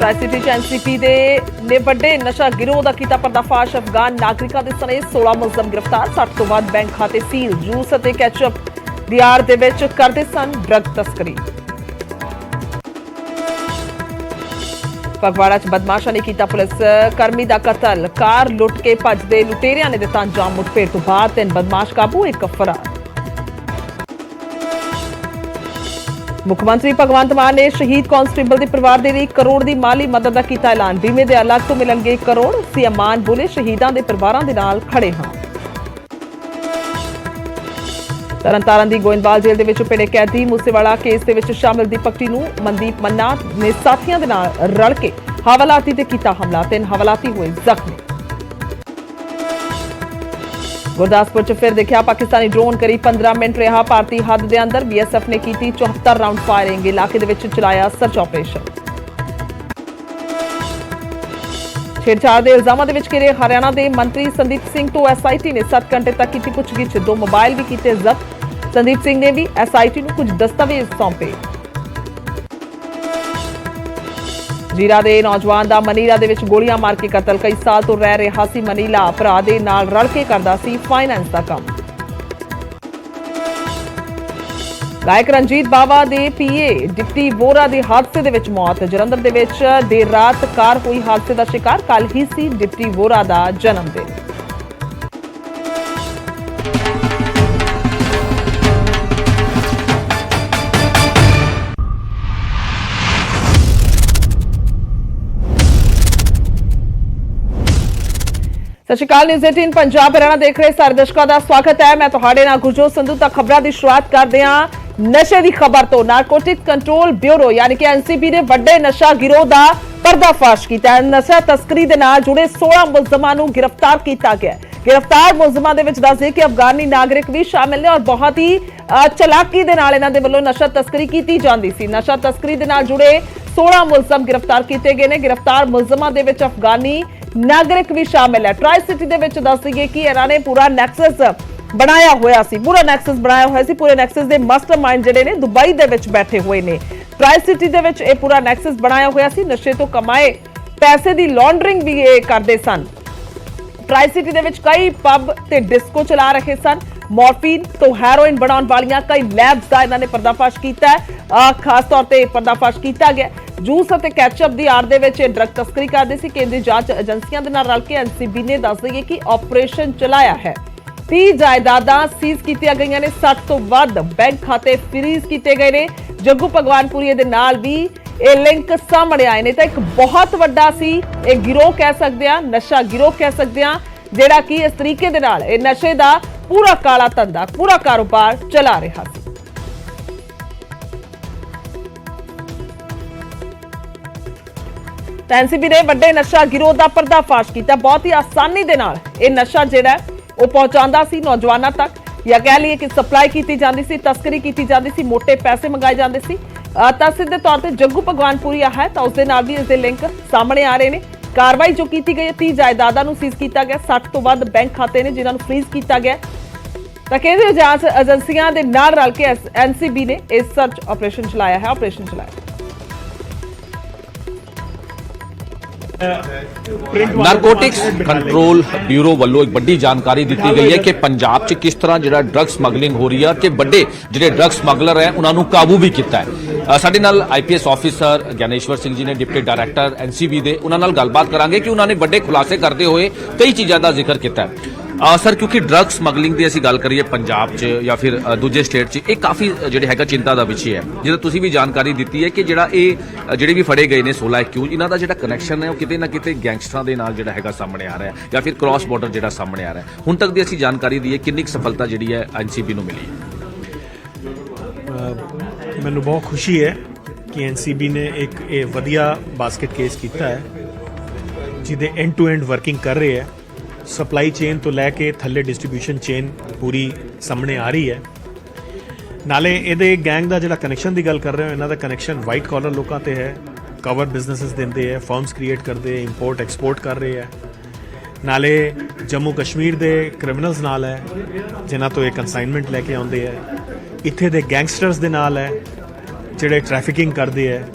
Try ਚ NCP ਦੇ ਨੇ ਵੱਡੇ ਨਸ਼ਾ ਗਿਰੋਹ ਦਾ ਕੀਤਾ ਪਰਦਾਫਾਸ਼। ਅਫਗਾਨ ਨਾਗਰਿਕਾਂ ਦੇ ਸਣੇ 16 ਮੁਲਜ਼ਮ ਗ੍ਰਿਫਤਾਰ 60 ਤੋਂ ਵੱਧ ਬੈਂਕ ਖਾਤੇ ਸੀਲ, ਜੂਸ ਅਤੇ ਕੈਚਅਪ ਦੀ ਆੜ ਦੇ ਵਿੱਚ ਕਰਦੇ ਸਨ ਡਰੱਗ ਤਸਕਰੀ। ਫਗਵਾੜਾ ਚ ਬਦਮਾਸ਼ਾਂ ਨੇ ਕੀਤਾ ਪੁਲਿਸ ਕਰਮੀ ਦਾ ਕਤਲ। ਕਾਰ ਲੁੱਟ ਕੇ ਭੱਜਦੇ ਲੁਟੇਰਿਆਂ ਨੇ ਦਿੱਤਾ ਅੰਜਾਮ ਮੁਠਭੇੜ ਤੋਂ ਬਾਅਦ ਤਿੰਨ ਬਦਮਾਸ਼ ਕਾਬੂ, ਇੱਕ ਫਰਾਰ। ਮੁੱਖ ਮੰਤਰੀ ਭਗਵੰਤ ਮਾਨ ਨੇ ਸ਼ਹੀਦ ਕਾਂਸਟੇਬਲ ਦੇ ਪਰਿਵਾਰ ਦੇ ਲਈ ਕਰੋੜ ਦੀ ਮਾਲੀ ਮਦਦ ਦਾ ਕੀਤਾ ਐਲਾਨ। ਬੀਮੇ ਦੇ ਅਲੱਗ ਤੋਂ ਮਿਲਣਗੇ ਇੱਕ ਕਰੋੜ ਸੀਐਮ ਮਾਨ ਬੋਲੇ ਸ਼ਹੀਦਾਂ ਦੇ ਪਰਿਵਾਰਾਂ ਦੇ ਨਾਲ ਖੜੇ ਹਾਂ। ਤਰਨਤਾਰਨ ਦੀ ਗੋਇੰਦਵਾਲ ਜੇਲ੍ਹ ਦੇ ਵਿੱਚ ਪਿੜੇ ਕੈਦੀ ਮੂਸੇਵਾਲਾ ਕੇਸ ਦੇ ਵਿੱਚ ਸ਼ਾਮਲ ਦੀਪਕ ਟੀ ਨੂੰ ਮਨਦੀਪ ਮੰਨਾ ਨੇ ਸਾਥੀਆਂ ਦੇ ਨਾਲ ਰਲ ਕੇ ਹਵਾਲਾਤੀ ਤੇ ਕੀਤਾ ਹਮਲਾ। ਤਿੰਨ ਹਵਾਲਾਤੀ ਹੋਏ ਜ਼ਖਮੀ। ਗੁਰਦਾਸਪੁਰ ਚ ਫਿਰ ਦੇਖਿਆ ਪਾਕਿਸਤਾਨੀ ਡਰੋਨ ਕਰੀਬ 15 ਮਿੰਟ ਰਿਹਾ। ਭਾਰਤੀ ਹੱਦ ਦੇ ਅੰਦਰ ਬੀਐਸਐਫ ਨੇ ਕੀਤੀ 74 ਰਾਉਂਡ ਫਾਇਰਿੰਗ ਇਲਾਕੇ ਦੇ ਵਿੱਚ ਚਲਾਇਆ ਸਰਚ ਆਪਰੇਸ਼ਨ ਛੇੜਛਾੜ ਦੇ ਇਲਜ਼ਾਮਾਂ ਦੇ ਵਿੱਚ ਘਿਰੇ ਹਰਿਆਣਾ ਦੇ ਮੰਤਰੀ ਸੰਦੀਪ ਸਿੰਘ ਤੋਂ ਐਸਆਈਟੀ ਨੇ 7 ਘੰਟੇ ਤੱਕ ਕੀਤੀ ਪੁੱਛਗਿੱਛ। ਦੋ ਮੋਬਾਈਲ ਵੀ ਕੀਤੇ ਜ਼ਬਤ। ਸੰਦੀਪ ਸਿੰਘ ਨੇ ਵੀ ਐਸਆਈਟੀ ਨੂੰ ਕੁਝ ਦਸਤਾਵੇਜ਼ ਸੌਂਪੇ। ਜੀਰਾ ਦੇ ਨੌਜਵਾਨ ਦਾ ਮਨੀਲਾ ਦੇ ਵਿੱਚ ਗੋਲੀਆਂ ਮਾਰ ਕੇ ਕਤਲ। ਕਈ ਸਾਲ ਤੋਂ ਰਹਿ ਰਿਹਾ ਸੀ ਮਨੀਲਾ। ਭਰਾ ਦੇ ਨਾਲ ਰਲ ਕੇ ਕਰਦਾ ਸੀ ਫਾਈਨੈਂਸ ਦਾ ਕੰਮ। ਗਾਇਕ ਰਣਜੀਤ ਬਾਵਾ ਦੇ ਪੀਏ ਡਿਪਟੀ ਵੋਰਾ ਦੇ ਹਾਦਸੇ ਦੇ ਵਿੱਚ ਮੌਤ। ਜਲੰਧਰ ਦੇ ਵਿੱਚ ਦੇਰ ਰਾਤ ਕਾਰ ਹੋਈ ਹਾਦਸੇ ਦਾ ਸ਼ਿਕਾਰ। ਕੱਲ ਹੀ ਸੀ ਡਿਪਟੀ ਵੋਰਾ ਦਾ ਜਨਮ ਦਿਨ। ਸਤਿ ਨਿਊਜ਼ 18 ਪੰਜਾਬ ਹਰਿਆਣਾ ਦੇਖ ਰਹੇ ਸਾਰੇ, ਦਰਸ਼ਕਾਂ ਦਾ ਸਵਾਗਤ ਹੈ। ਮੈਂ ਤੁਹਾਡੇ ਨਾਲ ਗੁਰਜੋਤ ਸੰਧੂ ਤਾਂ ਖਬਰਾਂ ਦੀ ਸ਼ੁਰੂਆਤ ਕਰਦੇ ਹਾਂ। ਨਸ਼ੇ ਦੀ ਖਬਰ ਤੋਂ ਨਾਰਕੋਟਿਕ ਕੰਟਰੋਲ ਬਿਊਰੋ ਯਾਨੀ ਕਿ ਐਨਸੀਬੀ ਨੇ ਵੱਡੇ ਨਸ਼ਾ ਗਿਰੋਹ ਦਾ ਪਰਦਾਫਾਸ਼ ਕੀਤਾ ਹੈ। ਨਸ਼ਾ ਤਸਕਰੀ ਦੇ ਨਾਲ ਜੁੜੇ 16 ਮੁਲਜ਼ਮਾਂ ਨੂੰ ਗ੍ਰਿਫਤਾਰ ਕੀਤਾ ਗਿਆ ਹੈ। ਗ੍ਰਿਫਤਾਰ ਮੁਲਜ਼ਮਾਂ ਦੇ ਵਿੱਚ ਦੱਸਦੇ ਕਿ ਅਫਗਾਨੀ ਨਾਗਰਿਕ ਵੀ ਸ਼ਾਮਿਲ ਨੇ ਔਰ ਬਹੁਤ ਹੀ ਚਲਾਕੀ ਦੇ ਨਾਲ ਇਹਨਾਂ ਦੇ ਵੱਲੋਂ ਨਸ਼ਾ ਤਸਕਰੀ ਕੀਤੀ ਜਾਂਦੀ ਸੀ। ਨਸ਼ਾ ਤਸਕਰੀ ਦੇ ਨਾਲ ਜੁੜੇ 16 ਮੁਲਜ਼ਮ ਗ੍ਰਿਫਤਾਰ ਕੀਤੇ ਗਏ ਨੇ। ਗ੍ਰਿਫਤਾਰ ਮੁਲਜ਼ਮਾਂ ਦੇ ਵਿੱਚ ਅਫਗਾਨੀ ਨਾਗਰਿਕ ਵੀ ਸ਼ਾਮਿਲ ਹੈ। ਟ੍ਰਾਈ ਸਿਟੀ ਦੇ ਵਿੱਚ ਦੱਸ ਦਈਏ ਕਿ ਇਹਨਾਂ ਨੇ ਪੂਰਾ ਨੈਕਸਸ ਬਣਾਇਆ ਹੋਇਆ ਸੀ। ਪੂਰਾ ਨੈਕਸਸ ਬਣਾਇਆ ਹੋਇਆ ਸੀ। ਪੂਰੇ ਨੈਕਸਸ ਦੇ ਮਾਸਟਰਮਾਈਂਡ ਜਿਹੜੇ ਨੇ ਦੁਬਈ ਦੇ ਵਿੱਚ ਬੈਠੇ ਹੋਏ ਨੇ। ਟ੍ਰਾਈ ਸਿਟੀ ਦੇ ਵਿੱਚ ਇਹ ਪੂਰਾ ਨੈਕਸਸ ਬਣਾਇਆ ਹੋਇਆ ਸੀ। ਨਸ਼ੇ ਤੋਂ ਕਮਾਏ ਪੈਸੇ ਦੀ ਲਾਂਡਰਿੰਗ ਵੀ ਇਹ ਕਰਦੇ ਸਨ। ਟ੍ਰਾਈ ਸਿਟੀ ਦੇ ਵਿੱਚ ਕਈ ਪਬ ਤੇ ਡਿਸਕੋ ਚਲਾ ਰਹੇ ਸਨ। ਮੋਰਫੀਨ ਤੋਂ ਹੈਰੋਇਨ ਬਣਾਉਣ ਵਾਲੀਆਂ ਕਈ ਲੈਬਸ ਦਾ ਇਹਨਾਂ ਨੇ ਪਰਦਾਫਾਸ਼ ਕੀਤਾ ਹੈ। ਅਹ ਖਾਸ ਤੌਰ ਤੇ ਪਰਦਾਫਾਸ਼ ਕੀਤਾ ਗਿਆ। ਜੂਸ ਅਤੇ ਕੈਚਅਪ ਦੀ ਆੜ ਦੇ ਵਿੱਚ ਇਹ ਡਰੱਗ ਤਸਕਰੀ ਕਰਦੇ ਸੀ। ਕੇਂਦਰੀ ਜਾਂਚ ਏਜੰਸੀਆਂ ਦੇ ਨਾਲ ਰਲ ਕੇ ਐਨਸੀਬੀ ਨੇ ਦੱਸ ਦਈਏ ਕਿ ਆਪਰੇਸ਼ਨ ਚਲਾਇਆ ਹੈ। 30 ਜਾਇਦਾਦਾਂ ਸੀਜ਼ ਕੀਤੀਆਂ ਗਈਆਂ ਨੇ। 60 ਤੋਂ ਵੱਧ ਬੈਂਕ ਖਾਤੇ ਫ੍ਰੀਜ਼ ਕੀਤੇ ਗਏ ਨੇ। ਜੱਗੂ ਭਗਵਾਨਪੁਰੀ ਦੇ ਨਾਲ ਵੀ ਇਹ ਲਿੰਕ ਸਾਹਮਣੇ ਆਏ ਨੇ। ਤਾਂ ਇੱਕ ਬਹੁਤ ਵੱਡਾ ਸੀ। ਇਹ ਗਿਰੋਹ ਕਹਿ ਸਕਦੇ ਆ ਨਸ਼ਾ ਗਿਰੋਹ ਕਹਿ ਸਕਦੇ ਆ ਜਿਹੜਾ ਕਿ ਇਸ ਤਰੀਕੇ ਦੇ ਨਾਲ ਇਹ ਨਸ਼ੇ ਦਾ ਪੂਰਾ ਕਾਲਾ ਧੰਦਾ, ਪੂਰਾ ਕਾਰੋਬਾਰ ਚਲਾ ਰਿਹਾ ਸੀ। ਤਾਂ ਐਨਸੀਬੀ ਨੇ ਵੱਡੇ ਨਸ਼ਾ ਗਿਰੋਹ ਦਾ ਪਰਦਾਫਾਸ਼ ਕੀਤਾ। ਬਹੁਤ ਹੀ ਆਸਾਨੀ ਦੇ ਨਾਲ ਇਹ ਨਸ਼ਾ ਜਿਹੜਾ ਉਹ ਪਹੁੰਚਾਉਂਦਾ ਸੀ ਨੌਜਵਾਨਾਂ ਤੱਕ। ਜਾਂ ਕਹਿ ਲਈਏ ਕਿ ਸਪਲਾਈ ਕੀਤੀ ਜਾਂਦੀ ਸੀ, ਤਸਕਰੀ ਕੀਤੀ ਜਾਂਦੀ ਸੀ, ਮੋٹے ਪੈਸੇ ਮੰਗਾਏ ਜਾਂਦੇ ਸੀ। ਤਾਂ ਸਿੱਧੇ ਤੌਰ ਤੇ ਜੱਗੂ ਭਗਵਾਨਪੁਰੀ ਹੈ, ਤਾਂ ਉਸ ਦੇ ਨਾਲ ਵੀ ਇਸ ਦੇ ਲਿੰਕ ਸਾਹਮਣੇ ਆ ਰਹੇ ਨੇ। ਕਾਰਵਾਈ ਜੋ ਕੀਤੀ ਗਈ ਹੈ 30 ਜਾਇਦਾਦਾਂ ਨੂੰ ਸੀਜ਼ ਕੀਤਾ ਗਿਆ। 60 ਤੋਂ ਵੱਧ ਬੈਂਕ ਖਾਤੇ ਨੇ ਜਿਨ੍ਹਾਂ ਨੂੰ ਫ੍ਰੀਜ਼ ਕੀਤਾ ਗਿਆ। ਤਾਂ ਕੇਂਦਰੀ ਜਾਂਚ ਏਜੰਸੀਆਂ ਦੇ ਨਾਲ ਰਲ ਕੇ ਐਨਸੀਬੀ ਨੇ ਇਸ ਸਰਚ ਆਪਰੇਸ਼ਨ ਚਲਾਇਆ ਹੈ, ਆਪਰੇਸ਼ਨ ਚਲਾਇਆ। ਨਾਰਕੋਟਿਕਸ ਕੰਟਰੋਲ ਬਿਊਰੋ ਵੱਲੋਂ ਇੱਕ ਵੱਡੀ ਜਾਣਕਾਰੀ ਦਿੱਤੀ ਗਈ ਹੈ ਕਿ ਪੰਜਾਬ 'ਚ ਕਿਸ ਤਰ੍ਹਾਂ ਜਿਹੜਾ ਡਰੱਗ ਸਮਗਲਿੰਗ ਹੋ ਰਹੀ ਹੈ ਤੇ ਵੱਡੇ ਜਿਹੜੇ ਡਰੱਗ ਸਮਗਲਰ ਹੈ ਉਹਨਾਂ ਨੂੰ ਕਾਬੂ ਵੀ ਕੀਤਾ ਹੈ। ਅ, ਸਾਡੇ ਨਾਲ ਆਈਪੀਐਸ ਆਫੀਸਰ ਗਿਆਨੇਸ਼ਵਰ ਸਿੰਘ ਜੀ ਨੇ ਡਿਪਟੀ ਡਾਇਰੈਕਟਰ ਐਨਸੀਬੀ ਦੇ ਉਹਨਾਂ ਨਾਲ ਗੱਲਬਾਤ ਕਰਾਂਗੇ ਕਿ ਉਹਨਾਂ ਨੇ ਵੱਡੇ ਖੁਲਾਸੇ ਕਰਦੇ ਹੋਏ ਕਈ ਚੀਜ਼ਾਂ ਦਾ ਜ਼ਿਕਰ ਕੀਤਾ ਹੈ। ਅ, ਸਰ ਕਿਉਂਕਿ ਡਰੱਗ ਸਮਗਲਿੰਗ ਦੀ ਅਸੀਂ ਗੱਲ ਕਰੀਏ ਪੰਜਾਬ 'ਚ ਜਾਂ ਫਿਰ ਦੂਜੇ ਸਟੇਟ 'ਚ ਇਹ ਕਾਫੀ ਜਿਹੜੇ ਹੈਗਾ ਚਿੰਤਾ ਦਾ ਵਿਸ਼ੇ ਹੈ। ਜਿਹੜਾ ਤੁਸੀਂ ਵੀ ਜਾਣਕਾਰੀ ਦਿੱਤੀ ਹੈ ਕਿ ਜਿਹੜਾ ਇਹ ਜਿਹੜੇ ਵੀ ਫੜੇ ਗਏ ਨੇ 16 ਐਕਿਊਜ਼ ਇਹਨਾਂ ਦਾ ਜਿਹੜਾ ਕਨੈਕਸ਼ਨ ਹੈ ਉਹ ਕਿਤੇ ਨਾ ਕਿਤੇ ਗੈਂਗਸਟਰਾਂ ਦੇ ਨਾਲ ਜਿਹੜਾ ਹੈਗਾ ਸਾਹਮਣੇ ਆ ਰਿਹਾ ਜਾਂ ਫਿਰ ਕ੍ਰਾਸ ਬਾਰਡਰ ਜਿਹੜਾ ਸਾਹਮਣੇ ਆ ਰਿਹਾ ਹੁਣ ਤੱਕ ਦੀ ਅਸੀਂ ਜਾਣਕਾਰੀ ਦੀ ਹੈ ਕਿੰਨੀ ਕੁ ਸਫਲਤਾ ਜਿਹੜੀ ਹੈ ਐਨਸੀਬੀ ਨੂੰ ਮਿਲੀ ਹੈ। ਮੈਨੂੰ ਬਹੁਤ ਖੁਸ਼ੀ ਹੈ ਕਿ ਐਨਸੀਬੀ ਨੇ ਇੱਕ ਇਹ ਵਧੀਆ ਬਾਸਕਟ ਕੇਸ ਕੀਤਾ ਹੈ ਜਿਹਦੇ ਐਂਡ ਟੂ ਐਂਡ ਵਰਕਿੰਗ ਕਰ ਰਹੇ ਹੈ। ਸਪਲਾਈ ਚੇਨ ਤੋਂ ਲੈ ਕੇ ਥੱਲੇ ਡਿਸਟ੍ਰੀਬਿਊਸ਼ਨ ਚੇਨ ਪੂਰੀ ਸਾਹਮਣੇ ਆ ਰਹੀ ਹੈ। ਨਾਲੇ ਇਹਦੇ ਗੈਂਗ ਦਾ ਜਿਹੜਾ ਕਨੈਕਸ਼ਨ ਦੀ ਗੱਲ ਕਰ ਰਹੇ ਹੋ, ਇਹਨਾਂ ਦਾ ਕਨੈਕਸ਼ਨ ਵਾਈਟ ਕਾਲਰ ਲੋਕਾਂ ਤੇ ਹੈ ਕਵਰ ਬਿਜ਼ਨੈਸਸ ਦਿੰਦੇ ਹੈ ਫਰਮਸ ਕ੍ਰੀਏਟ ਕਰਦੇ ਹੈ ਇੰਪੋਰਟ ਐਕਸਪੋਰਟ ਕਰ ਰਹੇ ਹੈ। ਨਾਲੇ ਜੰਮੂ ਕਸ਼ਮੀਰ ਦੇ ਕ੍ਰਿਮੀਨਲਸ ਨਾਲ ਹੈ, ਜਿਨ੍ਹਾਂ ਤੋਂ ਇਹ ਕਨਸਾਈਨਮੈਂਟ ਲੈ ਕੇ ਆਉਂਦੇ ਹੈ। ਇੱਥੇ ਦੇ ਗੈਂਗਸਟਰਸ ਦੇ ਨਾਲ ਹੈ, ਜਿਹੜੇ ਟ੍ਰੈਫਿਕਿੰਗ ਕਰਦੇ ਹੈ।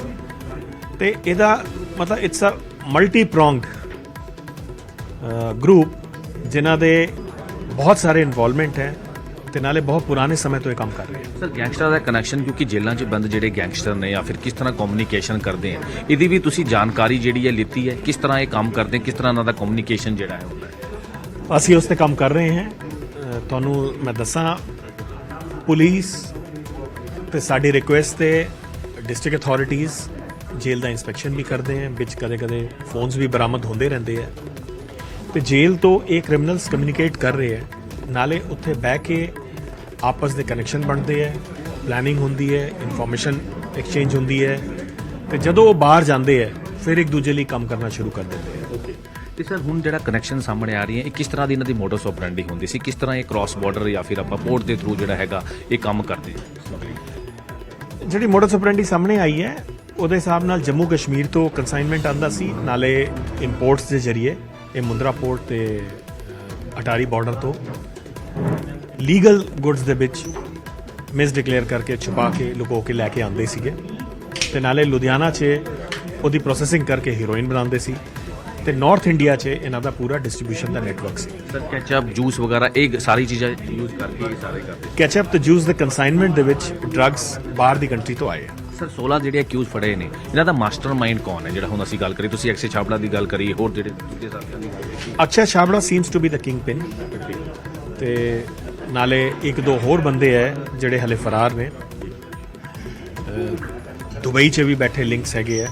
ਤੇ ਇਹਦਾ ਮਤਲਬ it's a multi pronged group ਜਿਨ੍ਹਾਂ ਦੇ ਬਹੁਤ ਸਾਰੇ ਇਨਵੋਲਵਮੈਂਟ ਹੈ ਤੇ ਨਾਲੇ ਬਹੁਤ ਪੁਰਾਣੇ ਸਮੇਂ ਤੋਂ ਇਹ ਕੰਮ ਕਰ ਰਹੇ ਹੈ ਸਰ ਗੈਂਗਸਟਰ ਦਾ ਕਨੈਕਸ਼ਨ ਕਿਉਂਕਿ ਜੇਲ੍ਹਾਂ 'ਚ ਬੰਦ ਜਿਹੜੇ ਗੈਂਗਸਟਰ ਨੇ ਜਾਂ ਫਿਰ ਕਿਸ ਤਰ੍ਹਾਂ ਕਮਿਊਨੀਕੇਸ਼ਨ ਕਰਦੇ ਆ ਇਹਦੀ ਵੀ ਤੁਸੀਂ ਜਾਣਕਾਰੀ ਜਿਹੜੀ ਹੈ ਲਿੱਤੀ ਹੈ? ਕਿਸ ਤਰ੍ਹਾਂ ਇਹ ਕੰਮ ਕਰਦੇ ਕਿਸ ਤਰ੍ਹਾਂ ਉਹਨਾਂ ਦਾ ਕਮਿਊਨੀਕੇਸ਼ਨ ਜਿਹੜਾ ਹੈ ਹੁੰਦਾ ਹੈ ਅਸੀਂ ਉਸ ਤੇ ਕੰਮ ਕਰ ਰਹੇ ਹਾਂ। ਤੁਹਾਨੂੰ ਮੈਂ ਦੱਸਾਂ ਪੁਲਿਸ ਤੇ ਸਾਡੀ ਰਿਕੁਐਸਟ ਤੇ ਡਿਸਟ੍ਰਿਕਟ ਅਥਾਰਟੀਆਂ ਜੇਲ੍ਹ ਦਾ ਇਨਸਪੈਕਸ਼ਨ ਵੀ ਕਰਦੇ ਹਨ ਵਿੱਚ ਕਦੇ-ਕਦੇ ਫੋਨਸ ਵੀ ਬਰਾਮਦ ਹੁੰਦੇ ਰਹਿੰਦੇ ਆ। ਤੇ ਜੇਲ੍ਹ ਤੋਂ ਇਹ ਕ੍ਰਿਮੀਨਲਸ ਕਮਿਊਨੀਕੇਟ ਕਰ ਰਹੇ ਆ ਨਾਲੇ ਉੱਥੇ ਬਹਿ ਕੇ ਆਪਸ ਦੇ ਕਨੈਕਸ਼ਨ ਬਣਦੇ ਆ ਪਲੈਨਿੰਗ ਹੁੰਦੀ ਹੈ ਇਨਫੋਰਮੇਸ਼ਨ ਐਕਸਚੇਂਜ ਹੁੰਦੀ ਹੈ ਤੇ ਜਦੋਂ ਉਹ ਬਾਹਰ ਜਾਂਦੇ ਆ ਫਿਰ ਇੱਕ ਦੂਜੇ ਲਈ ਕੰਮ ਕਰਨਾ ਸ਼ੁਰੂ ਕਰ ਦਿੰਦੇ ਆ ਤੇ ਸਰ ਹੁਣ ਜਿਹੜਾ ਕਨੈਕਸ਼ਨ ਸਾਹਮਣੇ ਆ ਰਹੀ ਹੈ ਇਹ ਕਿਸ ਤਰ੍ਹਾਂ ਦੀ ਇਹਨਾਂ ਦੀ ਮੋਡਸ ਆਪਰੈਂਡੀ ਹੁੰਦੀ ਸੀ? ਕਿਸ ਤਰ੍ਹਾਂ ਇਹ ਕ੍ਰਾਸ ਬਾਰਡਰ ਜਾਂ ਫਿਰ ਆਪਾਂ ਪੋਰਟ ਦੇ ਥਰੂ ਜਿਹੜਾ ਹੈਗਾ ਇਹ ਕੰਮ ਕਰਦੇ ਜਿਹੜੀ ਮੋਡਸ ਆਪਰੈਂਡੀ ਸਾਹਮਣੇ ਆਈ ਹੈ ਉਹਦੇ ਹਿਸਾਬ ਨਾਲ ਜੰਮੂ ਕਸ਼ਮੀਰ ਤੋਂ ਕਨਸਾਈਨਮੈਂਟ ਆਂਦਾ ਸੀ ਨਾਲੇ ਇੰਪੋਰਟਸ ਦੇ ਜ਼ਰੀਏ। ਇਹ ਮੁੰਦਰਾ ਪੋਰਟ ਤੇ ਅਟਾਰੀ ਬਾਰਡਰ ਤੋਂ ਲੀਗਲ ਗੁੱਡਸ ਦੇ ਵਿੱਚ ਮਿਸ ਡਿਕਲੇਅਰ ਕਰਕੇ ਛੁਪਾ ਕੇ ਲੁਕੋ ਕੇ ਲੈ ਕੇ ਆਉਂਦੇ ਸੀਗੇ। ਤੇ ਨਾਲੇ ਲੁਧਿਆਣਾ 'ਚ ਉਹਦੀ ਪ੍ਰੋਸੈਸਿੰਗ ਕਰਕੇ ਹੀਰੋਇਨ ਬਣਾਉਂਦੇ ਸੀ ਤੇ ਨਾਰਥ ਇੰਡੀਆ 'ਚ ਇਹਨਾਂ ਦਾ ਪੂਰਾ ਡਿਸਟ੍ਰੀਬਿਊਸ਼ਨ ਦਾ ਨੈਟਵਰਕ ਸੀ। ਸਰ ਕੈਚਅਪ ਜੂਸ ਵਗੈਰਾ ਇਹ ਸਾਰੀ ਚੀਜ਼ਾਂ ਯੂਜ਼ ਕਰਕੇ ਇਹ ਸਾਰੇ ਕਰਦੇ ਕੈਚਅਪ ਤੇ ਜੂਸ ਦੇ ਕਨਸਾਈਨਮੈਂਟ ਦੇ ਵਿੱਚ ਡਰੱਗਸ ਬਾਹਰ ਦੀ ਕੰਟਰੀ ਤੋਂ ਆਏ ਆ। ਸਰ 16 ਜਿਹੜੇ ਅਕਿਊਜ਼ ਫੜੇ ਨੇ, ਇਹਨਾਂ ਦਾ ਮਾਸਟਰਮਾਈਂਡ ਕੌਣ ਹੈ? ਜਿਹੜਾ ਹੁਣ ਅਸੀਂ ਗੱਲ ਕਰੀ, ਤੁਸੀਂ ਐਕਸੇ ਛਾਬੜਾ ਦੀ ਗੱਲ ਕਰੀ, ਹੋਰ ਜਿਹੜੇ ਦੂਜੇ ਸਾਥੀਆਂ ਦੀ ਗੱਲ ਕੀਤੀ Akshay Chhabra seems to be the kingpin ਤੇ ਨਾਲੇ ਇੱਕ ਦੋ ਹੋਰ ਬੰਦੇ ਐ ਜਿਹੜੇ ਹਲੇ ਫਰਾਰ ਨੇ। ਦੁਬਈ 'ਚ ਵੀ ਬੈਠੇ ਲਿੰਕਸ ਹੈਗੇ ਆ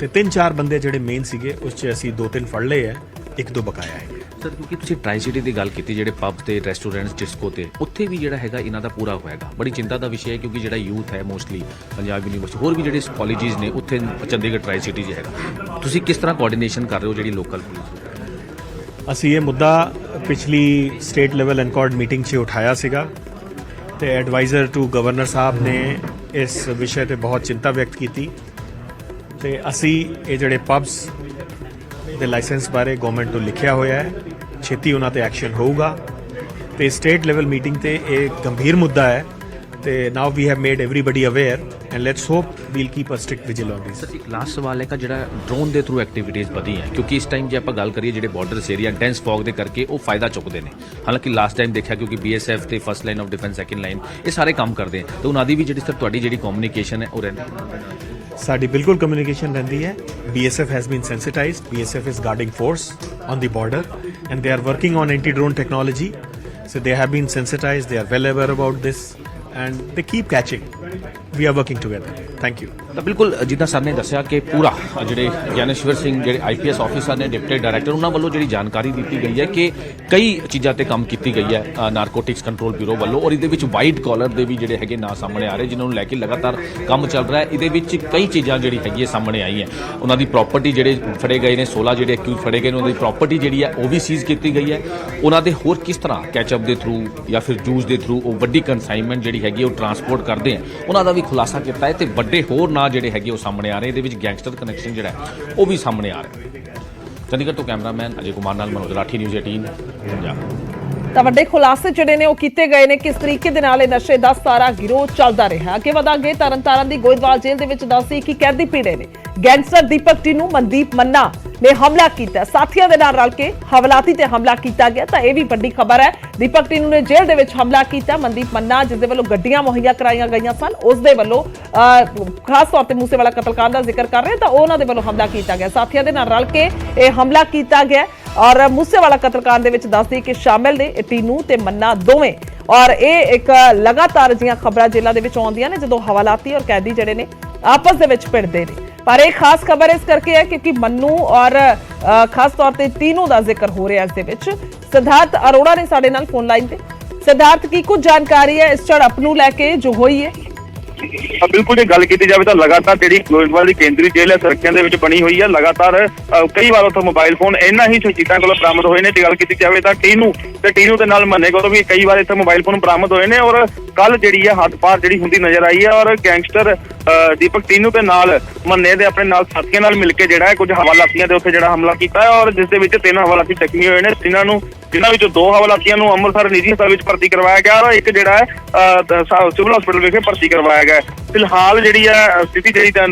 ਤੇ ਤਿੰਨ ਚਾਰ ਬੰਦੇ ਜਿਹੜੇ ਮੇਨ ਸੀਗੇ, ਉਸ 'ਚ ਅਸੀਂ ਦੋ ਤਿੰਨ ਫੜ ਲਏ ਆ ਇੱਕ ਦੋ ਬਕਾਇਆ ਹੈ। ਸਰ, ਕਿਉਂਕਿ ਤੁਸੀਂ ਟ੍ਰਾਈ ਸਿਟੀ ਦੀ ਗੱਲ ਕੀਤੀ, ਜਿਹੜੇ ਪਬ ਤੇ ਰੈਸਟੋਰੈਂਟਸ ਡਿਸਕੋ ਤੇ, ਉੱਥੇ ਵੀ ਜਿਹੜਾ ਹੈਗਾ ਇਹਨਾਂ ਦਾ ਪੂਰਾ ਹੋਏਗਾ ਬੜੀ ਚਿੰਤਾ ਦਾ ਵਿਸ਼ਾ ਹੈ, ਕਿਉਂਕਿ ਜਿਹੜਾ ਯੂਥ ਹੈ ਮੋਸਟਲੀ ਪੰਜਾਬ ਯੂਨੀਵਰਸਿਟੀ ਹੋਰ ਵੀ ਜਿਹੜੇ ਕਾਲਜਿਸ ਨੇ, ਉੱਥੇ ਚੰਡੀਗੜ੍ਹ ਟ੍ਰਾਈ ਸਿਟੀ 'ਚ ਹੈਗਾ। ਤੁਸੀਂ ਕਿਸ ਤਰ੍ਹਾਂ ਕੋਆਰਡੀਨੇਸ਼ਨ ਕਰ ਰਹੇ ਹੋ ਜਿਹੜੀ ਲੋਕਲ ਪੁਲਿਸ ਅਸੀਂ ਇਹ ਮੁੱਦਾ ਪਿਛਲੀ ਸਟੇਟ ਲੈਵਲ ਐਨਕੋਰਡ ਮੀਟਿੰਗ 'ਚ ਉਠਾਇਆ ਸੀਗਾ ਤੇ ਐਡਵਾਈਜ਼ਰ ਟੂ ਗਵਰਨਰ ਸਾਹਿਬ ਨੇ ਇਸ ਵਿਸ਼ੇ ਤੇ ਬਹੁਤ ਚਿੰਤਾ ਵਿਅਕਤ ਕੀਤੀ ਤੇ ਅਸੀਂ ਇਹ ਜਿਹੜੇ ਪਬਸ ਦੇ ਲਾਇਸੈਂਸ ਬਾਰੇ ਗਵਰਨਮੈਂਟ ਨੂੰ ਲਿਖਿਆ ਹੋਇਆ ਹੈ। ਛੇਤੀ ਉਹਨਾਂ ਤੇ ਐਕਸ਼ਨ ਹੋਊਗਾ। ਤੇ ਸਟੇਟ ਲੈਵਲ ਮੀਟਿੰਗ ਤੇ ਇਹ ਗੰਭੀਰ ਮੁੱਦਾ ਹੈ ਤੇ now we have made everybody aware and let's hope we'll keep a strict vigil on this ਇੱਕ ਲਾਸਟ ਸਵਾਲ ਹੈ ਕਿ ਜਿਹੜਾ ਡਰੋਨ ਦੇ ਥਰੂ ਐਕਟੀਵਿਟੀਜ਼ ਵਧੀ ਹੈ, ਕਿਉਂਕਿ ਇਸ ਟਾਈਮ ਜੇ ਆਪਾਂ ਗੱਲ ਕਰੀਏ ਜਿਹੜੇ ਬਾਰਡਰਸ ਏਰੀਆ ਡੈਂਸ ਫੌਗ ਦੇ ਕਰਕੇ ਉਹ ਫਾਇਦਾ ਚੁੱਕਦੇ ਨੇ। ਹਾਲਾਂਕਿ ਲਾਸਟ ਟਾਈਮ ਦੇਖਿਆ ਕਿਉਂਕਿ ਬੀਐਸਐਫ ਤੇ first line of defence second line ਇਹ ਸਾਰੇ ਕੰਮ ਕਰਦੇ ਆ। ਤੇ ਉਹਨਾਂ ਦੀ ਵੀ ਜਿਹੜੀ ਸਰ ਤੁਹਾਡੀ ਜਿਹੜੀ ਕਮਿਊਨੀਕੇਸ਼ਨ ਹੈ, ਉਹ ਰਹਿੰਦੀ ਸਾਡੀ ਬਿਲਕੁਲ ਕਮਿਊਨੀਕੇਸ਼ਨ ਰਹਿੰਦੀ ਹੈ BSF has been sensitized BSF is guarding force on the border and they are working on anti drone technology so they have been sensitized they are well aware about this And they keep catching we are working together. Thank you ਤਾਂ ਬਿਲਕੁਲ ਜਿੱਦਾਂ sir ਨੇ ਦੱਸਿਆ ਕਿ ਪੂਰਾ ਜਿਹੜੇ ਗਿਆਨੇਸ਼ਵਰ ਸਿੰਘ, ਜਿਹੜੇ IPS officer ਨੇ, ਡਿਪਟੀ ਡਾਇਰੈਕਟਰ ਉਹਨਾਂ ਵੱਲੋਂ ਜਿਹੜੀ ਜਾਣਕਾਰੀ ਦਿੱਤੀ ਗਈ ਹੈ ਕਿ ਕਈ ਚੀਜ਼ਾਂ ਤੇ ਕੰਮ ਕੀਤੀ ਗਈ ਹੈ ਨਾਰਕੋਟਿਕਸ ਕੰਟਰੋਲ ਬਿਊਰੋ ਵੱਲੋਂ ਔਰ ਇਹਦੇ ਵਿੱਚ ਵਾਈਟ ਕਾਲਰ ਦੇ ਵੀ ਜਿਹੜੇ ਹੈਗੇ ਨਾਂ ਸਾਹਮਣੇ ਆ ਰਹੇ, ਜਿਨ੍ਹਾਂ ਨੂੰ ਲੈ ਕੇ ਲਗਾਤਾਰ ਕੰਮ ਚੱਲ ਰਿਹਾ ਹੈ। ਇਹਦੇ ਵਿੱਚ ਕਈ ਚੀਜ਼ਾਂ ਜਿਹੜੀ ਹੈਗੀ ਹੈ ਸਾਹਮਣੇ ਆਈ ਹੈ। ਉਹਨਾਂ ਦੀ ਪ੍ਰਾਪਰਟੀ ਜਿਹੜੇ ਫੜੇ ਗਏ ਨੇ 16 ਜਿਹੜੇ ਅਕਿਊਜ਼ ਫੜੇ ਗਏ ਨੇ, ਉਹਨਾਂ ਦੀ ਪ੍ਰਾਪਰਟੀ ਜਿਹੜੀ ਹੈ ਉਹ ਵੀ ਸੀਜ਼ ਕੀਤੀ ਗਈ ਹੈ। ਉਹਨਾਂ ਦੇ ਹੋਰ ਕਿਸ ਤਰ੍ਹਾਂ ਕੈਚਅਪ ਦੇ ਥਰੂ ਜਾਂ ਫਿਰ ਜੂਸ ਦੇ ਥਰੂ ਉਹ ਵੱਡੀ ਕਨਸਾਈਨਮੈਂਟ ਜਿਹੜੀ ਹੈਗੀ ਉਹ ਟਰਾਂਸਪੋਰਟ ਕਰਦੇ ਆ। ਉਹਨਾਂ ਦਾ ਵੀ ਖੁਲਾਸਾ ਕੀਤਾ ਹੈ ਤੇ ਵੱਡੇ ਹੋਰ ਨਾਂ ਜਿਹੜੇ ਹੈਗੇ ਉਹ ਸਾਹਮਣੇ ਆ ਰਹੇ ਇਹਦੇ ਵਿੱਚ ਗੈਂਗਸਟਰ ਕਨੈਕਸ਼ਨ ਜਿਹੜਾ ਉਹ ਵੀ ਸਾਹਮਣੇ ਆ ਰਿਹਾ ਚੰਡੀਗੜ੍ਹ ਤੋਂ ਕੈਮਰਾਮੈਨ ਅਜੇ ਕੁਮਾਰ ਨਾਲ ਮਨੋਜ ਰਾਠੀ ਨਿਊਜ਼ 18 ਪੰਜਾਬ। ਤਾਂ ਵੱਡੇ ਖੁਲਾਸੇ ਜਿਹੜੇ ਨੇ ਉਹ ਕੀਤੇ ਗਏ ਨੇ, ਕਿਸ ਤਰੀਕੇ ਦੇ ਨਾਲ ਇਹ ਨਸ਼ੇ ਦਾ ਸਾਰਾ ਗਿਰੋਹ ਚੱਲਦਾ ਰਿਹਾ। ਅੱਗੇ ਵਧਾਂਗੇ ਤਰਨਤਾਰਨ ਦੀ ਗੋਇੰਦਵਾਲ ਜੇਲ੍ਹ ਦੇ ਵਿੱਚ ਦੱਸੀ ਕਿ ਕੈਦੀ ਪੀੜੇ ਨੇ ਗੈਂਗਸਟਰ ਦੀਪਕ ਟੀਨੂ, ਮਨਦੀਪ ਮੰਨਾ ਨੇ ਹਮਲਾ ਕੀਤਾ। ਸਾਥੀਆਂ ਦੇ ਨਾਲ ਰਲ ਕੇ ਹਵਲਾਤੀ ਤੇ ਹਮਲਾ ਕੀਤਾ ਗਿਆ। ਤਾਂ ਇਹ ਵੀ ਵੱਡੀ ਖਬਰ ਹੈ। ਦੀਪਕ ਟੀਨੂ ਨੇ ਜੇਲ੍ਹ ਦੇ ਵਿੱਚ ਹਮਲਾ ਕੀਤਾ। ਮਨਦੀਪ ਮੰਨਾ ਜਿਸ ਦੇ ਵੱਲੋਂ ਗੱਡੀਆਂ ਮੁਹੱਈਆ ਕਰਾਈਆਂ ਗਈਆਂ ਸਨ ਉਸ ਦੇ ਵੱਲੋਂ ਖਾਸ ਤੌਰ ਤੇ ਮੂਸੇਵਾਲਾ ਕਤਲकांड ਦਾ ਜ਼ਿਕਰ ਕਰ ਰਹੇ ਤਾਂ ਉਹਨਾਂ ਦੇ ਵੱਲੋਂ ਹਮਲਾ ਕੀਤਾ ਗਿਆ। ਸਾਥੀਆਂ ਦੇ ਨਾਲ ਰਲ ਕੇ ਇਹ ਹਮਲਾ ਕੀਤਾ ਗਿਆ। ਔਰ ਮੂਸੇਵਾਲਾ ਕਤਲकांड ਦੇ ਵਿੱਚ ਦੱਸਦੀ ਕਿ ਸ਼ਾਮਿਲ ਨੇ ਟੀਨੂ ਤੇ ਮੰਨਾ ਦੋਵੇਂ। ਔਰ ਇਹ ਇੱਕ ਲਗਾਤਾਰ ਜੀਆਂ ਖਬਰਾਂ ਜੇਲ੍ਹਾਂ ਦੇ ਵਿੱਚ ਆਉਂਦੀਆਂ ਨੇ, ਜਦੋਂ ਹਵਾਲਾਤੀ ਔਰ ਕੈਦੀ ਜਿਹੜੇ ਨੇ ਆਪਸ ਦੇ ਵਿੱਚ ਭਿੜਦੇ ਨੇ। ਪਰ ਇਹ ਖਾਸ ਖਬਰ ਇਸ ਕਰਕੇ ਹੈ ਕਿਉਂਕਿ ਮੰਨੂ ਔਰ ਖਾਸ ਤੌਰ ਤੇ ਤੀਨੂ ਦਾ ਜ਼ਿਕਰ ਹੋ ਰਿਹਾ ਇਸ ਦੇ ਵਿੱਚ। ਸਿਧਾਰਥ ਅਰੋੜਾ ਨੇ ਸਾਡੇ ਨਾਲ ਫੋਨ ਲਾਈਨ ਤੇ। ਸਿਧਾਰਥ, ਕੀ ਕੁਝ ਜਾਣਕਾਰੀ ਹੈ ਇਸ ਝੜਪ ਨੂੰ ਲੈ ਕੇ ਜੋ ਹੋਈ ਹੈ? ਬਿਲਕੁਲ ਜੇ ਗੱਲ ਕੀਤੀ ਜਾਵੇ ਤਾਂ ਲਗਾਤਾਰ ਜਿਹੜੀ ਗੋਇੰਦਵਾਲ ਦੀ ਕੇਂਦਰੀ ਜੇਲ੍ਹ ਹੈ, ਸੁਰੱਖਿਆ ਦੇ ਵਿੱਚ ਬਣੀ ਹੋਈ ਹੈ। ਲਗਾਤਾਰ ਕਈ ਵਾਰ ਉੱਥੋਂ ਮੋਬਾਈਲ ਫੋਨ ਇਹਨਾਂ ਹੀ ਸ਼ਖਸੀਅਤਾਂ ਕੋਲੋਂ ਬਰਾਮਦ ਹੋਏ ਨੇ। ਜੇ ਗੱਲ ਕੀਤੀ ਜਾਵੇ ਤਾਂ ਟੀਨੂ ਤੇ ਟੀਨੂ ਦੇ ਨਾਲ ਮੰਨੇ ਕੋਲੋਂ ਵੀ ਕਈ ਵਾਰ ਇੱਥੇ ਮੋਬਾਈਲ ਫੋਨ ਬਰਾਮਦ ਹੋਏ ਨੇ ਔਰ ਕੱਲ ਜਿਹੜੀ ਹੈ ਹੱਥ ਪਾਰ ਜਿਹੜੀ ਹੁੰਦੀ ਨਜ਼ਰ ਆਈ ਹੈ ਔਰ ਗੈਂਗਸਟਰ ਦੀਪਕ ਤੀਨੂ ਦੇ ਨਾਲ ਮੰਨੇ ਦੇ ਆਪਣੇ ਨਾਲ ਸਾਥੀਆਂ ਨਾਲ ਮਿਲ ਕੇ ਜਿਹੜਾ ਹੈ ਕੁਝ ਹਵਾਲਾਤੀਆਂ ਦੇ ਉੱਤੇ ਜਿਹੜਾ ਹਮਲਾ ਕੀਤਾ ਹੈ ਔਰ ਜਿਸ ਦੇ ਵਿੱਚ ਤਿੰਨ ਹਵਾਲਾਤੀ ਜ਼ਖਮੀ ਹੋਏ ਨੇ ਜਿਨ੍ਹਾਂ ਨੂੰ ਜਿਨ੍ਹਾਂ ਵਿੱਚੋਂ ਦੋ ਹਵਾਲਾਤੀਆਂ ਨੂੰ ਅੰਮ੍ਰਿਤਸਰ ਨਿੱਜੀ ਹਸਪਤਾਲ ਵਿੱਚ ਭਰਤੀ ਕਰਵਾਇਆ ਗਿਆ ਔਰ ਇੱਕ ਜਿਹੜਾ ਹੈ ਅਹ, ਸਿਵਲ ਹਸਪਤਾਲ ਵਿਖੇ ਭਰਤੀ ਕਰਵਾਇਆ ਗਿਆ ਫਿਲਹਾਲ ਜਿਹੜੀ ਹੈ ਸਥਿਤੀ ਜਿਹੜੀ ਤਾਂ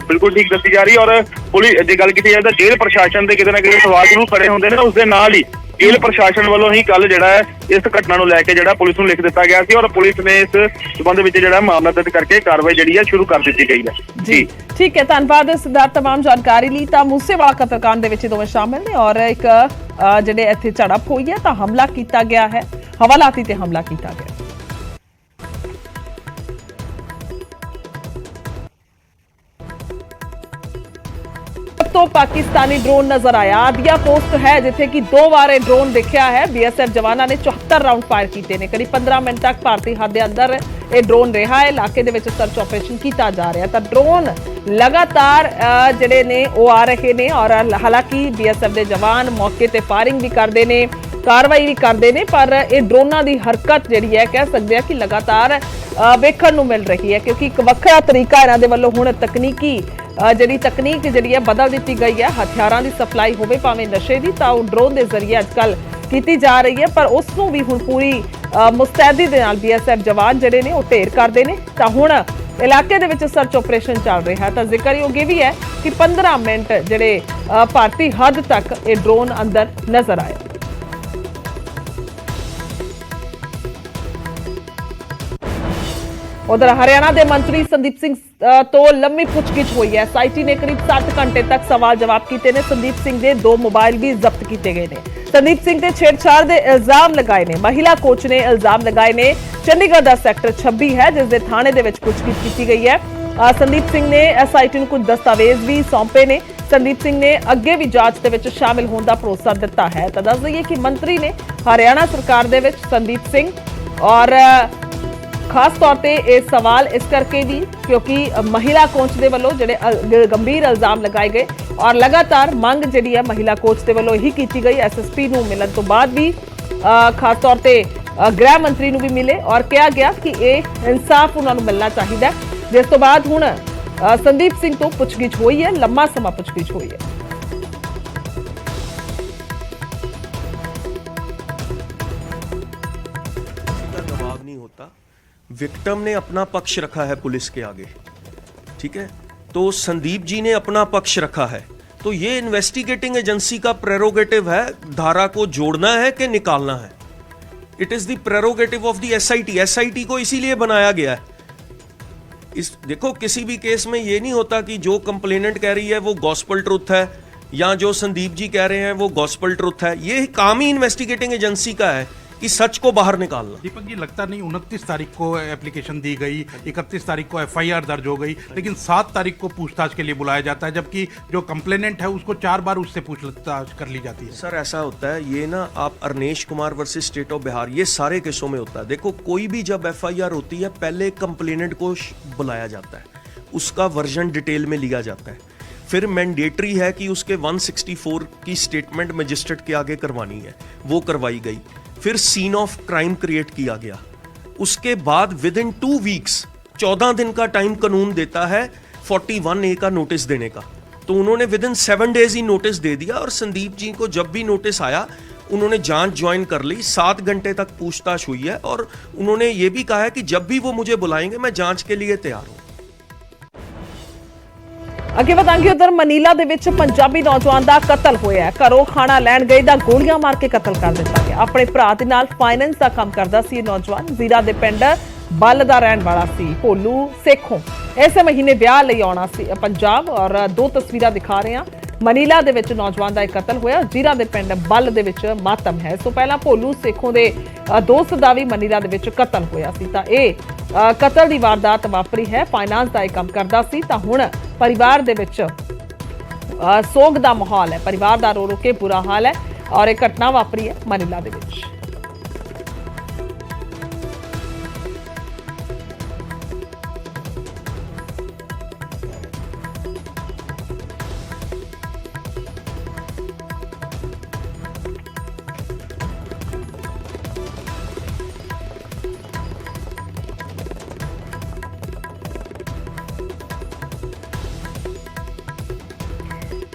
ਬਿਲਕੁਲ ਠੀਕ ਦੱਸੀ ਜਾ ਰਹੀ ਔਰ ਪੁਲਿਸ ਜੇ ਗੱਲ ਕੀਤੀ ਜਾਏ ਤਾਂ ਜੇਲ੍ਹ ਪ੍ਰਸ਼ਾਸਨ ਦੇ ਕਿਤੇ ਨਾ ਕਿਤੇ ਸਵਾਲ ਜ਼ਰੂਰ ਖੜੇ ਹੁੰਦੇ ਨੇ ਉਸ ਦੇ ਨਾਲ ਹੀ ਜੇਲ੍ਹ ਪ੍ਰਸ਼ਾਸਨ ਵੱਲੋਂ ਹੀ ਕੱਲ ਜਿਹੜਾ ਹੈ ਇਸ ਘਟਨਾ ਨੂੰ ਲੈ ਕੇ ਜਿਹੜਾ ਪੁਲਿਸ ਨੂੰ ਲਿਖ ਦਿੱਤਾ ਗਿਆ ਸੀ ਔਰ ਪੁਲਿਸ ਨੇ ਇਸ ਸਬੰਧ ਵਿੱਚ ਜਿਹੜਾ ਮਾਮਲਾ ਦਰਜ ਕਰਕੇ ਕਾਰਵਾਈ ਜਿਹੜੀ ਹੈ ਸ਼ੁਰੂ ਕਰ ਦਿੱਤੀ ਗਈ ਹੈ। ਜੀ ਠੀਕ ਹੈ ਧੰਨਵਾਦ ਸਿਧਾਰਥ ਤਮਾਮ ਜਾਣਕਾਰੀ ਲਈ। ਤਾਂ ਮੂਸੇਵਾਲਾ ਕਤਲकांड ਦੇ ਵਿੱਚ ਦੋਵੇਂ ਸ਼ਾਮਿਲ ਨੇ ਔਰ ਇੱਕ ਜਿਹੜੇ ਇੱਥੇ ਝੜਪ ਹੋਈ ਹੈ ਤਾਂ ਹਮਲਾ ਕੀਤਾ ਗਿਆ ਹੈ। ਹਵਾਲਾਤੀ ਤੇ ਹਮਲਾ ਕੀਤਾ ਗਿਆ। ਤੋਂ ਪਾਕਿਸਤਾਨੀ ਡਰੋਨ ਨਜ਼ਰ ਆਇਆ। ਆਦੀਆ ਪੋਸਟ ਹੈ ਜਿੱਥੇ ਕਿ ਦੋ ਵਾਰ ਇਹ ਡਰੋਨ ਦੇਖਿਆ ਹੈ। ਬੀਐਸਐਫ ਜਵਾਨਾਂ ਨੇ 74 ਰਾਉਂਡ ਫਾਇਰ ਕੀਤੇ ਨੇ। ਕਰੀਬ 15 ਮਿੰਟ ਤੱਕ ਭਾਰਤੀ ਹੱਦ ਦੇ ਅੰਦਰ ਇਹ ਡਰੋਨ ਰਿਹਾ ਹੈ। ਇਲਾਕੇ ਦੇ ਵਿੱਚ ਸਰਚ ਆਪਰੇਸ਼ਨ ਕੀਤਾ ਜਾ ਰਿਹਾ। ਤਾਂ ਡਰੋਨ ਲਗਾਤਾਰ ਜਿਹੜੇ ਨੇ ਉਹ ਆ ਰਹੇ ਨੇ ਔਰ ਹਾਲਾਂਕਿ ਬੀਐਸਐਫ ਦੇ ਜਵਾਨ ਮੌਕੇ ਤੇ ਫਾਇਰਿੰਗ ਵੀ ਕਰਦੇ ਨੇ ਕਾਰਵਾਈ ਵੀ ਕਰਦੇ ਨੇ ਪਰ ਇਹ ਡਰੋਨਾਂ ਦੀ ਹਰਕਤ ਜਿਹੜੀ ਹੈ ਕਹਿ ਸਕਦੇ ਆ ਕਿ ਲਗਾਤਾਰ ਅ, ਵੇਖਣ ਨੂੰ ਮਿਲ ਰਹੀ ਹੈ। ਕਿਉਂਕਿ ਇੱਕ ਵੱਖਰਾ ਤਰੀਕਾ ਇਹਨਾਂ ਦੇ ਵੱਲੋਂ ਹੁਣ ਤਕਨੀਕੀ ਜਿਹੜੀ ਤਕਨੀਕ ਜਿਹੜੀ ਹੈ ਬਦਲ ਦਿੱਤੀ ਗਈ ਹੈ, ਹਥਿਆਰਾਂ ਦੀ ਸਪਲਾਈ ਹੋਵੇ ਭਾਵੇਂ ਨਸ਼ੇ ਦੀ, ਤਾਂ ਉਹ ਡਰੋਨ ਦੇ ਜ਼ਰੀਏ ਅੱਜਕੱਲ ਕੀਤੀ ਜਾ ਰਹੀ ਹੈ, ਪਰ ਉਸ ਨੂੰ ਵੀ ਹੁਣ ਪੂਰੀ ਮੁਸਤੈਦੀ ਦੇ ਨਾਲ ਬੀਐਸਐਫ ਜਵਾਨ ਜਿਹੜੇ ਨੇ, ਉਹ ਢੇਰ ਕਰਦੇ ਨੇ। ਤਾਂ ਹੁਣ ਇਲਾਕੇ ਦੇ ਵਿੱਚ ਸਰਚ ਆਪਰੇਸ਼ਨ ਚੱਲ ਰਿਹਾ ਤਾਂ ਜ਼ਿਕਰਯੋਗ ਇਹ ਵੀ ਹੈ ਕਿ 15 ਮਿੰਟ ਜਿਹੜੇ ਭਾਰਤੀ ਹੱਦ ਤੱਕ ਇਹ ਡਰੋਨ ਅੰਦਰ ਨਜ਼ਰ ਆਏ। ਉਧਰ ਹਰਿਆਣਾ ਦੇ ਮੰਤਰੀ ਸੰਦੀਪ ਸਿੰਘ ਤੋਂ ਲੰਮੀ ਪੁੱਛਗਿੱਛ ਹੋਈ ਹੈ। ਸਾਈਟੀ ਨੇ ਕਰੀਬ 7 ਘੰਟੇ ਤੱਕ ਸਵਾਲ ਜਵਾਬ ਕੀਤੇ ਨੇ। ਸੰਦੀਪ ਸਿੰਘ ਦੇ ਦੋ ਮੋਬਾਈਲ ਵੀ ਜ਼ਬਤ ਕੀਤੇ ਗਏ ਨੇ। ਸੰਦੀਪ ਸਿੰਘ ਤੇ ਛੇੜਛਾੜ ਦੇ ਇਲਜ਼ਾਮ ਲਗਾਏ ਨੇ। ਮਹਿਲਾ ਕੋਚ ਨੇ ਇਲਜ਼ਾਮ ਲਗਾਏ ਨੇ। ਚੰਡੀਗੜ੍ਹ ਦਾ ਸੈਕਟਰ 26 ਹੈ, ਜਿਸ ਦੇ ਥਾਣੇ ਦੇ ਵਿੱਚ ਪੁੱਛਗਿੱਛ ਕੀਤੀ ਗਈ ਹੈ। ਸੰਦੀਪ ਸਿੰਘ ਨੇ ਐਸਆਈਟੀ ਨੂੰ ਕੁਝ ਦਸਤਾਵੇਜ਼ ਵੀ ਸੌਂਪੇ ਨੇ। ਸੰਦੀਪ ਸਿੰਘ ਨੇ ਅੱਗੇ ਵੀ ਜਾਂਚ ਦੇ ਵਿੱਚ ਸ਼ਾਮਿਲ ਹੋਣ ਦਾ ਭਰੋਸਾ ਦਿੱਤਾ ਹੈ। ਤਾਂ ਦੱਸ ਦਈਏ ਕਿ ਮੰਤਰੀ ਨੇ ਹਰਿਆਣਾ ਸਰਕਾਰ ਦੇ ਵਿੱਚ ਸੰਦੀਪ ਸਿੰਘ ਔਰ ਖਾਸ ਤੌਰ ਤੇ ਇਹ ਸਵਾਲ ਇਸ ਕਰਕੇ ਵੀ ਕਿਉਂਕਿ ਮਹਿਲਾ ਕੋਚ ਦੇ ਵੱਲੋਂ ਜਿਹੜੇ ਗੰਭੀਰ ਇਲਜ਼ਾਮ ਲਗਾਏ ਗਏ ਔਰ ਲਗਾਤਾਰ ਮੰਗ ਜਿਹੜੀ ਹੈ ਮਹਿਲਾ ਕੋਚ ਦੇ ਵੱਲੋਂ ਹੀ ਕੀਤੀ ਗਈ। ਐਸਐਸਪੀ ਨੂੰ ਮਿਲਣ ਤੋਂ ਬਾਅਦ ਵੀ ਖਾਸ ਤੌਰ ਤੇ ਗ੍ਰਹਿ ਮੰਤਰੀ ਨੂੰ ਵੀ ਮਿਲੇ ਔਰ ਕਿਹਾ ਗਿਆ ਕਿ ਇਹ ਇਨਸਾਫ ਉਹਨਾਂ ਨੂੰ ਮਿਲਣਾ ਚਾਹੀਦਾ ਜਿਸ ਤੋਂ ਬਾਅਦ ਹੁਣ ਸੰਦੀਪ ਸਿੰਘ ਤੋਂ ਪੁੱਛਗਿੱਛ ਹੋਈ ਹੈ, ਲੰਮਾ ਸਮਾਂ ਪੁੱਛਗਿੱਛ ਹੋਈ ਹੈ। विक्टिम ने अपना पक्ष रखा है पुलिस के आगे। ठीक है? तो संदीप जी ने अपना पक्ष रखा है। तो ये इन्वेस्टिगेटिंग एजेंसी का प्रेरोगेटिव है, धारा को जोड़ना है कि निकालना है? It is the prerogative of the SIT SIT को इसीलिए बनाया गया है। इस, देखो, किसी भी केस में ये नहीं होता कि जो कंप्लेनेंट कह रही है वो गॉस्पल ट्रुथ है, या जो संदीप जी कह रहे हैं वो गॉस्पल ट्रुथ है। ये काम ही इन्वेस्टिगेटिंग एजेंसी का है। कि सच को बाहर निकालना। दीपक जी लगता नहीं उनतीस तारीख को एप्लीकेशन दी गई इकतीस तारीख को एफआईआर दर्ज हो गई लेकिन सात तारीख को पूछताछ के लिए बुलाया जाता है जबकि जो कंप्लेनेंट है उसको चार बार उससे पूछताछ कर ली जाती है। सर ऐसा होता है ये ना आप Arnesh Kumar versus state of Bihar ये सारे केसों में होता है। देखो कोई भी जब एफआईआर होती है पहले कंप्लेनेंट को बुलाया जाता है। उसका वर्जन डिटेल में लिया जाता है। फिर मैंडेटरी है कि उसके 164 की स्टेटमेंट मजिस्ट्रेट के आगे करवानी है। वो करवाई गई। फिर सीन ऑफ़ क्राइम क्रिएट किया गया। उसके बाद विद इन टू वीक्स चौदह दिन का टाइम कानून देता है 41 ए का नोटिस देने का। तो उन्होंने विद इन सेवन डेज़ ही नोटिस दे दिया और संदीप जी को जब भी नोटिस आया, उन्होंने जाँच ज्वाइन कर ली। सात घंटे तक पूछताछ हुई है और उन्होंने ये भी कहा है कि जब भी वो मुझे बुलाएँगे, मैं जाँच के लिए तैयार हूँ। ਅੱਗੇ ਵਧਾਂਗੇ ਉਧਰ, ਮਨੀਲਾ ਦੇ ਵਿੱਚ ਪੰਜਾਬੀ ਨੌਜਵਾਨ ਦਾ ਕਤਲ ਹੋਇਆ ਘਰੋਂ ਖਾਣਾ ਲੈਣ ਗਏ ਦਾ ਗੋਲੀਆਂ ਮਾਰ ਕੇ ਕਤਲ ਕਰ ਦਿੱਤਾ ਗਿਆ। ਆਪਣੇ ਭਰਾ ਦੇ ਨਾਲ ਫਾਈਨੈਂਸ ਦਾ ਕੰਮ ਕਰਦਾ ਸੀ ਇਹ ਨੌਜਵਾਨ। ਜ਼ੀਰਾ ਦੇ ਪਿੰਡ ਬੱਲ ਦਾ ਰਹਿਣ ਵਾਲਾ ਸੀ। ਭੋਲੂ ਸੇਖੋਂ ਇਸੇ ਮਹੀਨੇ ਵਿਆਹ ਲਈ ਆਉਣਾ ਸੀ ਪੰਜਾਬ। ਔਰ ਦੋ ਤਸਵੀਰਾਂ ਦਿਖਾ ਰਹੇ ਹਾਂ। ਮਨੀਲਾ ਦੇ ਵਿੱਚ ਨੌਜਵਾਨ ਦਾ ਇੱਕ ਕਤਲ ਹੋਇਆ। ਜ਼ੀਰਾ ਦੇ ਪਿੰਡ ਬੱਲ ਦੇ ਵਿੱਚ ਮਾਤਮ ਹੈ। ਸੋ ਪਹਿਲਾਂ ਭੋਲੂ ਸੇਖੋਂ ਦੇ ਦੋਸਤ ਦਾ ਵੀ ਮਨੀਲਾ ਦੇ ਵਿੱਚ ਕਤਲ ਹੋਇਆ ਸੀ। ਤਾਂ ਇਹ ਅ, ਕਤਲ ਦੀ ਵਾਰਦਾਤ ਵਾਪਰੀ ਹੈ। ਫਾਈਨਾਂਸ ਦਾ ਇਹ ਕੰਮ ਕਰਦਾ ਸੀ। ਤਾਂ ਹੁਣ ਪਰਿਵਾਰ ਦੇ ਵਿੱਚ ਅ, ਸੋਗ ਦਾ ਮਾਹੌਲ ਹੈ। ਪਰਿਵਾਰ ਦਾ ਰੋ ਰੋ ਕੇ ਬੁਰਾ ਹਾਲ ਹੈ ਔਰ ਇਹ ਘਟਨਾ ਵਾਪਰੀ ਹੈ ਮਨੀਲਾ ਦੇ ਵਿੱਚ।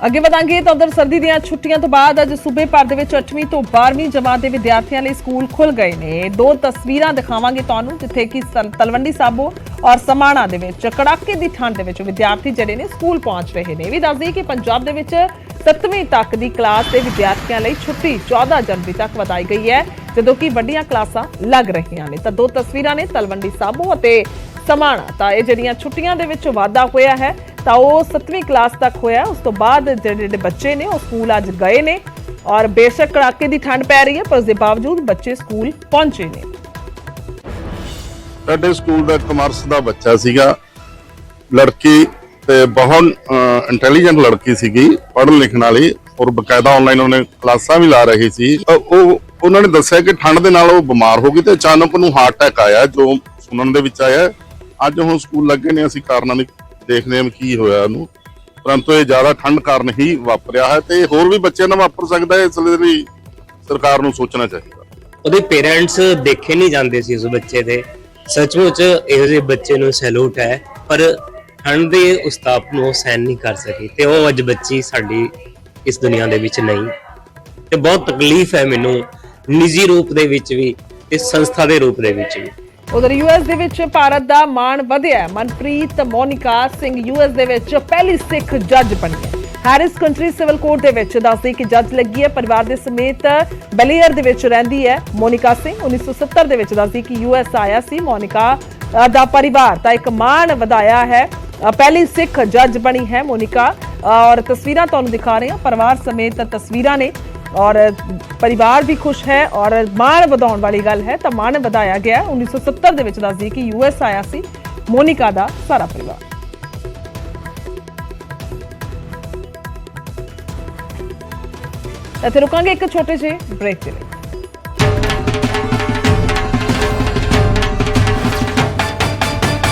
ਅੱਗੇ ਵਧਾਂਗੇ ਤਾਂ ਉਧਰ ਸਰਦੀ ਦੀਆਂ ਛੁੱਟੀਆਂ ਤੋਂ ਬਾਅਦ ਅੱਜ ਸੂਬੇ ਭਰ ਦੇ ਵਿੱਚ 8ਵੀਂ ਤੋਂ 12ਵੀਂ ਜਮਾਤ ਦੇ ਵਿਦਿਆਰਥੀਆਂ ਲਈ ਸਕੂਲ ਖੁੱਲ ਗਏ ਨੇ। ਦੋ ਤਸਵੀਰਾਂ ਦਿਖਾਵਾਂਗੇ ਤੁਹਾਨੂੰ, ਜਿੱਥੇ ਕਿ ਸਰ- ਤਲਵੰਡੀ ਸਾਬੋ ਔਰ ਸਮਾਣਾ ਦੇ ਵਿੱਚ, ਕੜਾਕੇ ਦੀ ਠੰਡ ਦੇ ਵਿੱਚ ਵਿਦਿਆਰਥੀ ਜਿਹੜੇ ਨੇ ਸਕੂਲ ਪਹੁੰਚ ਰਹੇ ਨੇ। ਇਹ ਵੀ ਦੱਸ ਦਈਏ ਕਿ ਪੰਜਾਬ ਦੇ ਵਿੱਚ 7ਵੀਂ ਤੱਕ ਦੀ ਕਲਾਸ ਦੇ ਵਿਦਿਆਰਥੀਆਂ ਲਈ ਛੁੱਟੀ 14 ਜਨਵਰੀ ਤੱਕ ਵਧਾਈ ਗਈ ਹੈ, ਜਦੋਂ ਕਿ ਵੱਡੀਆਂ ਕਲਾਸਾਂ ਲੱਗ ਰਹੀਆਂ ਨੇ। ਤਾਂ ਦੋ ਤਸਵੀਰਾਂ ਨੇ ਤਲਵੰਡੀ ਸਾਬੋ ਅਤੇ ਸਮਾਣਾ। ਤਾਂ ਇਹ ਜਿਹੜੀਆਂ ਛੁੱਟੀਆਂ ਦੇ ਵਿੱਚ ਵਾਧਾ ਹੋਇਆ ਹੈ ਤਾਂ ਉਹ 7ਵੀਂ ਕਲਾਸ ਤੱਕ ਹੋਇਆ। ਉਸ ਤੋਂ ਬਾਅਦ ਜਿਹੜੇ ਬੱਚੇ ਨੇ, ਉਹ ਸਕੂਲ ਅੱਜ ਗਏ ਨੇ ਔਰ ਬੇਸ਼ੱਕ ਕੜਾਕੇ ਦੀ ਠੰਡ ਪੈ ਰਹੀ ਹੈ, ਪਰ ਉਸ ਦੇ ਬਾਵਜੂਦ ਬੱਚੇ ਸਕੂਲ ਪਹੁੰਚੇ ਨੇ। ਸਾਡੇ ਸਕੂਲ ਦਾ ਕਮਰਸ ਦਾ ਬੱਚਾ ਸੀਗਾ। ਲੜਕੀ ਤੇ ਬਹੁਤ ਇੰਟੈਲੀਜੈਂਟ ਲੜਕੀ ਸੀਗੀ ਪੜ੍ਹਨ ਲਿਖਣ ਵਾਲੀ ਔਰ ਬਕਾਇਦਾ ਆਨਲਾਈਨ ਉਹਨੇ ਕਲਾਸਾਂ ਵੀ ਲਾ ਰਹੀ ਸੀ। ਉਹ, ਉਹਨਾਂ ਨੇ ਦੱਸਿਆ ਕਿ ਠੰਡ ਦੇ ਨਾਲ ਉਹ ਬਿਮਾਰ ਹੋ ਗਈ ਤੇ ਅਚਾਨਕ ਉਹਨੂੰ ਹਾਰਟ ਅਟੈਕ ਆਇਆ, ਜੋ ਸੁਣਨ ਦੇ ਵਿੱਚ ਆਇਆ। ਅੱਜ ਹੁਣ ਸਕੂਲ ਲੱਗੇ ਨੇ, ਅਸੀਂ ਕਾਰਨਾਂ ਦੀ ਦੇਖਦੇ ਹਾਂ ਕੀ ਹੋਇਆ ਉਹਨੂੰ ਪਰੰਤੂ ਇਹ ਜ਼ਿਆਦਾ ਠੰਡ ਕਾਰਨ ਹੀ ਵਾਪਰਿਆ ਹੈ ਤੇ ਹੋਰ ਵੀ ਬੱਚਿਆਂ ਨਾਲ ਵਾਪਰ ਸਕਦਾ ਹੈ, ਇਸ ਲਈ ਸਰਕਾਰ ਨੂੰ ਸੋਚਣਾ ਚਾਹੀਦਾ। ਉਹਦੇ ਪੇਰੈਂਟਸ ਦੇਖੇ ਨਹੀਂ ਜਾਂਦੇ ਸੀ ਉਸ ਬੱਚੇ ਦੇ। ਸੱਚਮੁੱਚ ਇਹੋ ਜਿਹੇ ਬੱਚੇ ਨੂੰ ਸੈਲੂਟ ਹੈ, ਪਰ ਠੰਡ ਦੇ ਉਸਤਾਪ ਨੂੰ ਉਹ ਸਹਿਨ ਨਹੀਂ ਕਰ ਸਕੀ ਤੇ ਉਹ ਅੱਜ ਬੱਚੀ ਸਾਡੀ ਇਸ ਦੁਨੀਆ ਦੇ ਵਿੱਚ ਨਹੀਂ। ਤੇ ਬਹੁਤ ਤਕਲੀਫ ਹੈ ਮੈਨੂੰ, ਨਿੱਜੀ ਰੂਪ ਦੇ ਵਿੱਚ ਵੀ ਤੇ ਸੰਸਥਾ ਦੇ ਰੂਪ ਦੇ ਵਿੱਚ ਵੀ। ਉਧਰ ਯੂਐਸ ਦੇ ਵਿੱਚ ਭਾਰਤ ਦਾ ਮਾਣ ਵਧਿਆ। ਮਨਪ੍ਰੀਤ ਮੋਨਿਕਾ ਸਿੰਘ ਯੂਐਸ ਦੇ ਵਿੱਚ ਪਹਿਲੀ ਸਿੱਖ ਜੱਜ ਬਣੀ ਹੈ ਹੈਰਿਸ ਕੰਟਰੀ ਸਿਵਲ ਕੋਰਟ ਦੇ ਵਿੱਚ ਦੱਸਦੀ ਕਿ ਜੱਜ ਲੱਗੀ ਹੈ, ਪਰਿਵਾਰ ਦੇ ਸਮੇਤ ਬਲੀਅਰ ਦੇ ਵਿੱਚ ਰਹਿੰਦੀ ਹੈ ਮੋਨਿਕਾ ਸਿੰਘ। 1970 ਦੇ ਵਿੱਚ ਦੱਸਦੀ ਕਿ ਯੂਐਸ ਆਇਆ ਸੀ ਮੋਨਿਕਾ ਦਾ ਪਰਿਵਾਰ ਤਾਂ ਇੱਕ ਮਾਣ ਵਧਾਇਆ ਹੈ। ਪਹਿਲੀ ਸਿੱਖ ਜੱਜ ਬਣੀ ਹੈ ਮੋਨਿਕਾ। ਔਰ ਤਸਵੀਰਾਂ ਤੁਹਾਨੂੰ ਦਿਖਾ ਰਹੇ ਹਾਂ। ਪਰਿਵਾਰ ਸਮੇਤ ਤਸਵੀਰਾਂ ਨੇ। ਔਰ ਪਰਿਵਾਰ ਵੀ ਖੁਸ਼ ਹੈ ਔਰ ਮਾਣ ਵਧਾਉਣ ਵਾਲੀ ਗੱਲ ਹੈ, ਤਾਂ ਮਾਣ ਵਧਾਇਆ ਗਿਆ ਹੈ। 1970 ਦੇ ਵਿੱਚ ਦੱਸਦੀ ਕਿ ਯੂਐਸ ਆਇਆ ਸੀ, ਮੋਨਿਕਾ ਦਾ ਸਾਰਾ ਪਰਿਵਾਰ ਇੱਥੇ ਰੁਕਾਂਗੇ ਇੱਕ ਛੋਟੇ ਜਿਹੇ ਬ੍ਰੇਕ ਦੇ ਲਈ